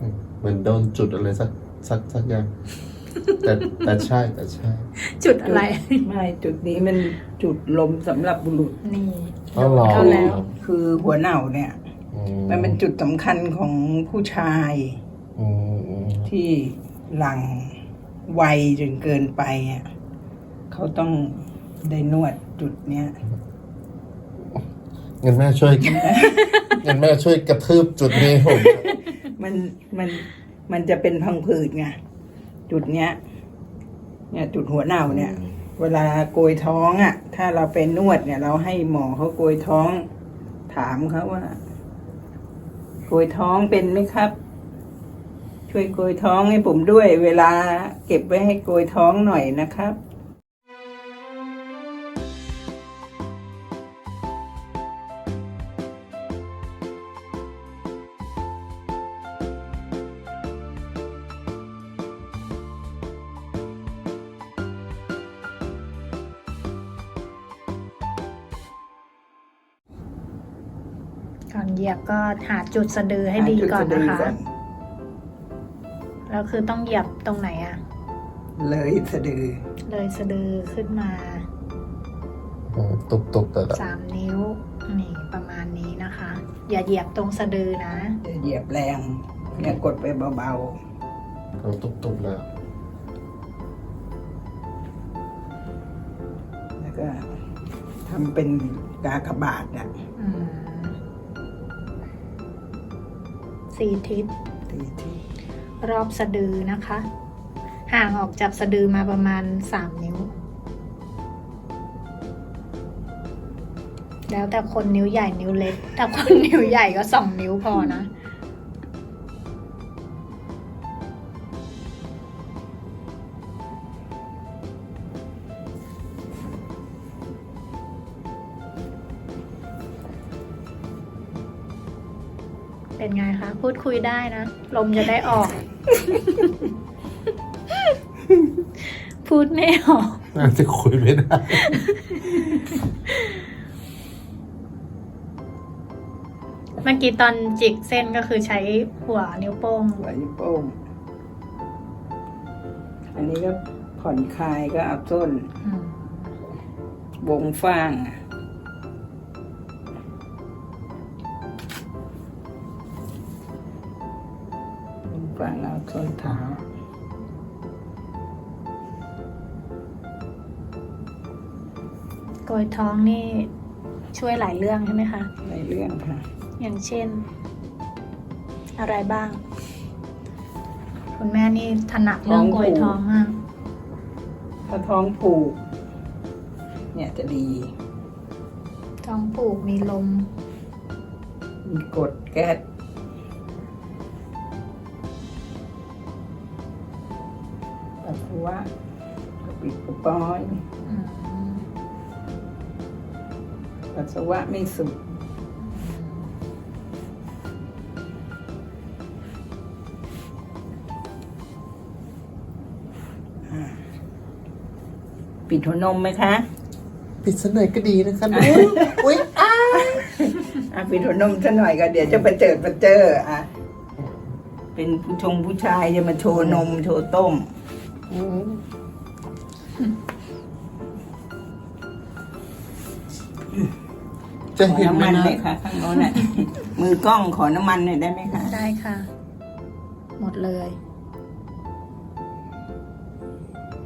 อืมเหมือนโดนจุดอะไรสักสักสักอย่าง แต่แต่ใช่แต่ใช่ จุดอะไร ไม่จุดนี้มันจุดลมสำหรับบุรุษ นี่ อ๋อเหรอเข้าแล้ว คือหัวเหน่าเนี่ย อืมันเป็นจุดสำคัญของผู้ชายอืมอืมที่หลังวัยจนเกินไปอะเขาต้องได้นวดจุดเนี้ย งั้นแม่ช่วยงั้นแม่ช่วยกระทืบจุดนี้ให้ผม มันมันมันจะเป็นพังผืดไงจุดเนี้ย เนี่ย จุดหัวเน่าเนี่ย เวลาโกยท้องอะ ถ้าเราเป็นนวดเนี่ย เราให้หมอเขาโกยท้อง ถามเขาว่า โกยท้องเป็นไหมครับ ช่วยโกยท้องให้ผมด้วย เวลาเก็บไว้ให้โกยท้องหน่อยนะครับ ก่อนเหยียบก็หาจุดสะดือให้ดีก่อนนะคะ แล้วคือต้องเหยียบตรงไหนอะเลยสะดือ เลยสะดือขึ้นมาอืมตุบตุบแต่ละสามนิ้ว นี่ประมาณนี้นะคะ อย่าเหยียบตรงสะดือนะจะเหยียบแรงเนี่ยกดไปเบาเราตุบตุบแล้วๆแล้วก็ทำเป็นกากบาทอะ สี่ทิศทีที่รอบสะดือนะคะ ห่างออกจากสะดือมาประมาณสามนิ้ว แล้วแต่คนนิ้วใหญ่นิ้วเล็กถ้าคนนิ้วใหญ่ก็สองนิ้วพอนะ เป็นไงคะ พูดคุยได้นะ ลมจะได้ออก พูดไม่ออก น่าจะคุยไม่ได้ เมื่อกี้ตอนจิกเส้นก็คือใช้หัวนิ้วโป้ง หัวนิ้วโป้ง อันนี้ก็ผ่อนคลายก็เอาส้น อืม วงฟางอะ วงฟางเอาส้นเท้าโกยท้องนี่ช่วยหลายเรื่องใช่ไหมคะ ในเรื่องค่ะ อย่างเช่น อะไรบ้าง คุณแม่นี่ถนัดเรื่องโกยท้องมากถ้าท้องผูก เนี่ยจะดีท้องผูกมีลม มีกดแก๊ส วะกระปิดกระป้อยอืมปัสสาวะไม่สุดอ่าปิดหัวนมไหมคะ ปิดสักหน่อยก็ดีนะครับอุ๊ยอุ้ยอ้าอะปิดหัวนมซะหน่อยก็เดี๋ยวจะประเจิดประเจออะ เป็นผู้ชงผู้ชายจะมาโชว์นมโชว์ต้ม จะขอเห็นน้ำไหมมันนะไหมคะข้างโน้นน่ะ มือกล้องขอน้ำมันหน่อยได้ไหมคะได้ค่ะ หมดเลย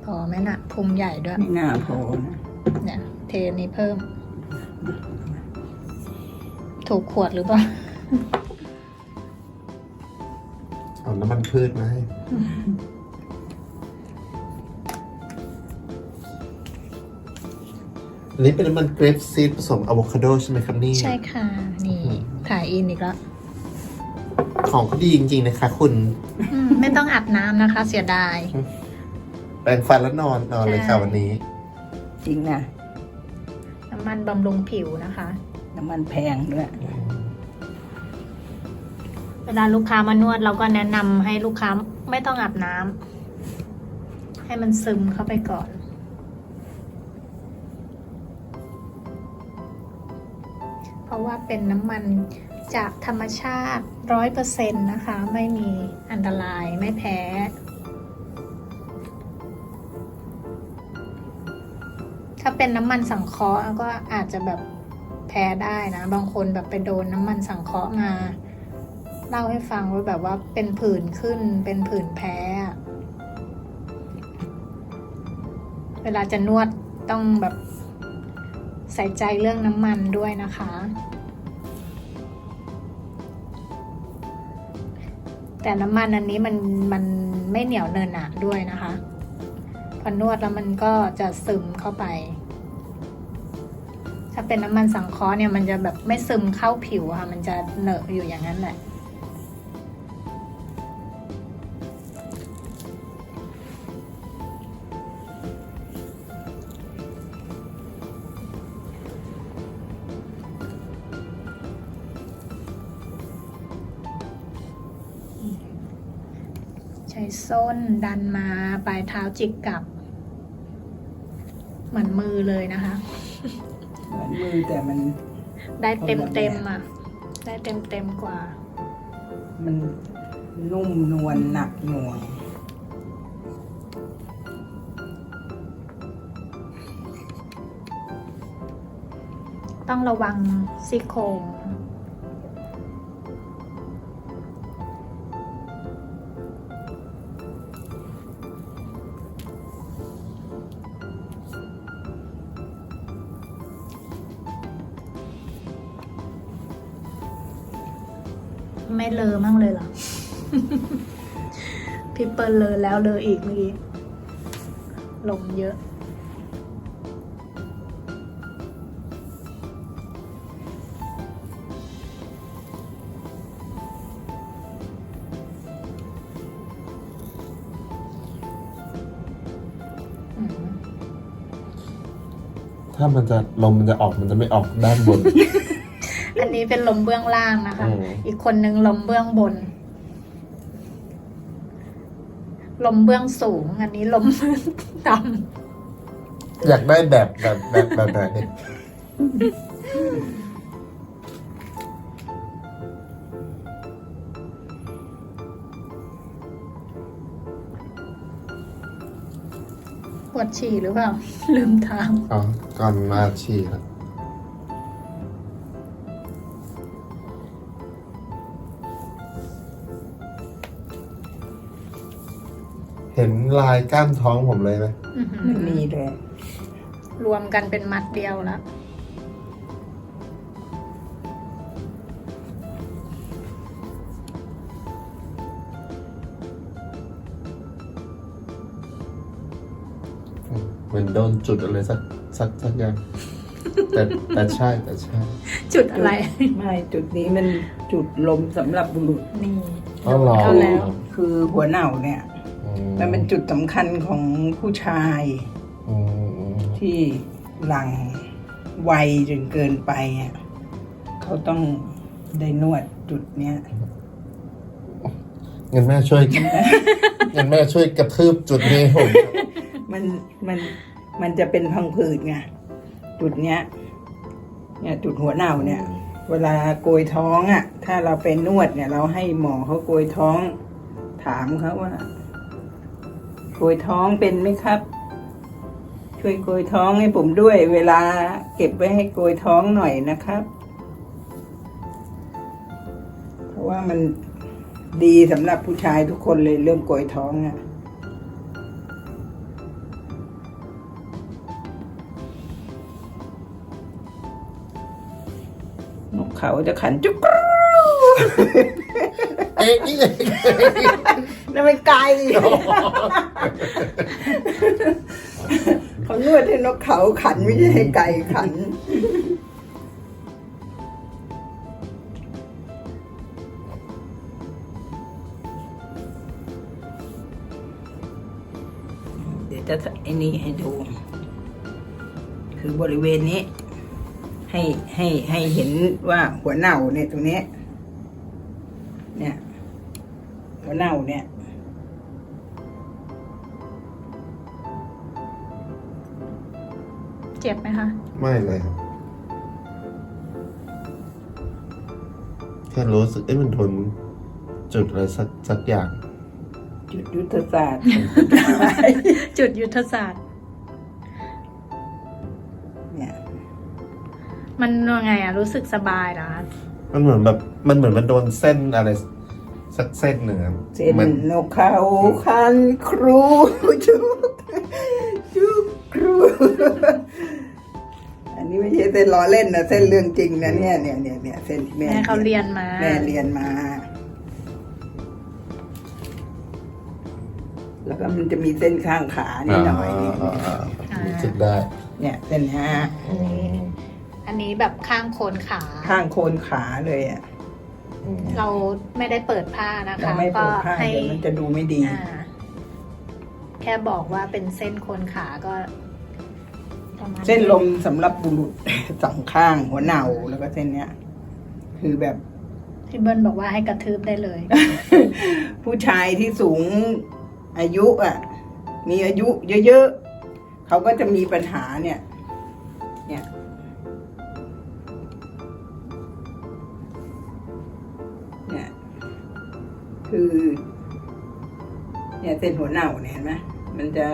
พอไหมนะพุงใหญ่ด้วย ไม่น่าพอนะเนี่ย เทนี้เพิ่ม ถูกขวดหรือเปล่า เอาน้ำมันพืชมาให้ นนี้เป็นน้ำมันเกรปซีดผสมอะโวคาโดใช่ไหมครับนี่ ใช่ค่ะ นี่ถ่ายอินอีกแล้วของเขาดีจริง ๆ นะคะ คุณอืมไม่ต้องอาบน้ำนะคะ เสียดาย แปรงฟันแล้วนอนนอนเลยค่ะใช่ วันนี้ จริงนะน้ำมันบำรุงผิวนะคะ น้ำมันแพงด้วย เวลาลูกค้ามานวดเราก็แนะนำให้ลูกค้าไม่ต้องอาบน้ำให้มันซึมเข้าไปก่อน ราะว่าเป็นน้ำมันจากธรรมชาติร้อยเปอร์เซ็นต์นะคะ ไม่มีอันตรายไม่แพ้ ถ้าเป็นน้ำมันสังเคราะห์ก็อาจจะแบบแพ้ได้นะ บางคนแบบไปโดนน้ำมันสังเคราะห์มา เล่าให้ฟังว่าแบบว่าเป็นผื่นขึ้นเป็นผื่นแพ้ เวลาจะนวดต้องแบบ ใส่ใจเรื่องน้ำมันด้วยนะคะ แต่น้ำมันอันนี้มันมันไม่เหนียวเนินหนะด้วยนะคะพอนวดแล้วมันก็จะซึมเข้าไป ถ้าเป็นน้ำมันสังเคราะห์เนี่ยมันจะแบบไม่ซึมเข้าผิวค่ะ มันจะเหนอะอยู่อย่างนั้นแหละ ใช้ส้นดันมาปลายเท้าจิกกลับ เหมือนมือเลยนะคะ เหมือนมือแต่มัน ได้เต็มเต็มๆอะ ได้เต็มเต็มๆกว่า มันนุ่มนวลหนักหน่วงต้องระวังซี่โครง ปิลเลอแล้วเลออีกเมื่อกี้ลมเยอะอืมถ้ามันจะลมมันจะออกมันจะไม่ออกด้านบน อันนี้เป็นลมเบื้องล่างนะคะอืมอีกคนนึงลมเบื้องบน ลมเบื้องสูง อันนี้ลมเบื้องต่อยากได้แบบแบบแบบแบบไหนำปวดฉี่หรือเปล่า ลืมทาง อ๋อก่อนมาฉี่ครับ ห็นลายก้านท้องผมเลยไหมอื้อหือไม่มีเลยรวมกันเป็นมัดเดียวแล้วอืมเหมือนโดนจุดอะไรสักสักสักอย่าง แต่แต่ใช่แต่ใช่ จุดอะไร ไม่จุดนี้มันจุดลมสำหรับบุรุษ นี่อ๋อเหรอเข้าแล้ว คือหัวเหน่าเนี่ยอื มันเป็นจุดสำคัญของผู้ชายอืมอืมที่หลังวัยจนเกินไปอะเขาต้องได้นวดจุดเนี้ยงั้นแม่ช่วยงั้นแม่ช่วยกระทืบจุดนี้ให้ผมมันมันมันจะเป็นพังผืดไงจุดเนี้ย เนี่ยจุดหัวเน่าเนี่ย เวลาโกยท้องอะ ถ้าเราเป็นนวดเนี่ย เราให้หมอเขาโกยท้อง ถามเขาว่าโกยท้องเป็นไหมครับ ช่วยโกยท้องให้ผมด้วย เวลาเก็บไว้ให้โกยท้องหน่อยนะครับ เพราะว่ามันดีสำหรับผู้ชายทุกคนเลยเรื่องโกยท้องอะนกเขาจะขันจุกกเอ๊ะ นี่ไงนั่นเป็นไก่เขานวดให้นกเขาขันไม่ใช่ให้ไก่ขัน เดี๋ยวจะไอ้นี่ให้ดู คือบริเวณนี้ ให้ให้ให้เห็นว่าหัวเน่าเนี่ยตรงนี้ เนี่ย หัวเน่าเนี่ย เจ็บไหมคะ ไม่เลยครับ แค่รู้สึกเอ้ยมันโดนจุดอะไรสักสักอย่าง จุดยุทธศาสตร์ จุดยุทธศาสตร์ เนี่ยมันยังไงอะรู้สึกสบายเหรอคะมันเหมือนแบบมันเหมือนมันโดนเส้นอะไร สักเส้นหนึ่งอะเส้นมันนกเขาคันครู ชุกชุกครูอั นนี้ไม่ใช่เส้นล้อเล่นนะเส้นเรื่องจริงนะเนี่ยเนี่ยเนี่ยเนี่ยเส้นที่แม่แม่เขาเรียนมาแม่เรียนมา แล้วก็มันจะมีเส้นข้างขานิดหน่อยนี่าอ่าอ่ารู้สึกได้เนี่ยเส้นห้าอันนี้อันนี้แบบข้างโคนขา ข้างโคนขาเลยอะเราไม่ได้เปิดผ้านะคะเราไม่เปิดผ้าให้เดี๋ยวมันจะดูไม่ดีอ่าแค่บอกว่าเป็นเส้นโคนขาก็ ประมาณเส้นลมสำหรับบุรุษ สองข้างหัวเหนาแล้วก็เส้นเนี้ย คือแบบ พี่เบิ้ลบอกว่าให้กระทืบได้เลย ผู้ชายที่สูงอายุอะ มีอายุเยอะๆเขาก็จะมีปัญหาเนี่ย เนี่ย เนี่ย คือ เนี่ยเส้นหัวเน่าเนี่ยเห็นไหมมันจะ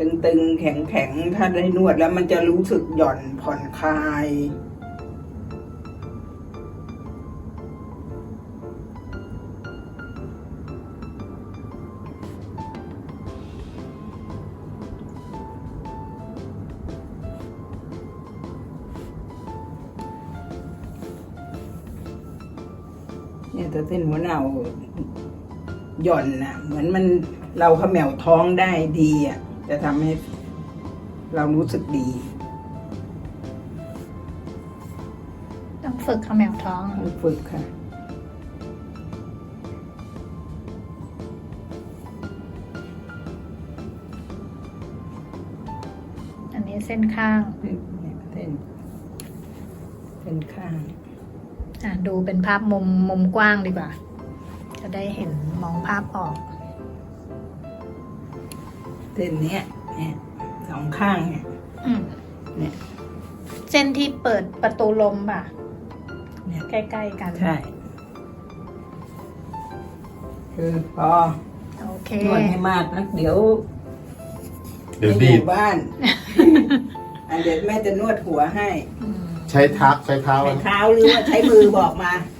ตึงๆ แข็งๆ ถ้าได้นวดแล้วมันจะรู้สึกหย่อนผ่อนคลาย เนี่ยแต่เส้นหัวเน่าหย่อนนะเหมือนมันเราเขมวท้องได้ดีอะ จะทำให้เรารู้สึกดี ต้องฝึกเขมวท้องต้องฝึกค่ะอันนี้เส้นข้างเนี่ยเส้น เส้นข้าง อะ ดูเป็นภาพมุมมุมกว้างดีกว่า จะได้เห็นมองภาพออกเส้นเนี้ยเนี่ยสองข้างเนี่ยอืมเนี่ยเส้นที่เปิดประตูลมป่ะ เนี่ยใกล้ๆกันใช่คือพอโอเคนวดให้มากนะเดี๋ยวเดี๋ยวไม่ดีอดยู่บ้านอันเดี๋ยวแม่จะนวดหัวให้ อืม ใช้เท้าใช้เท้า ใช้เท้าหรือว่าใช้มือบอกมาอ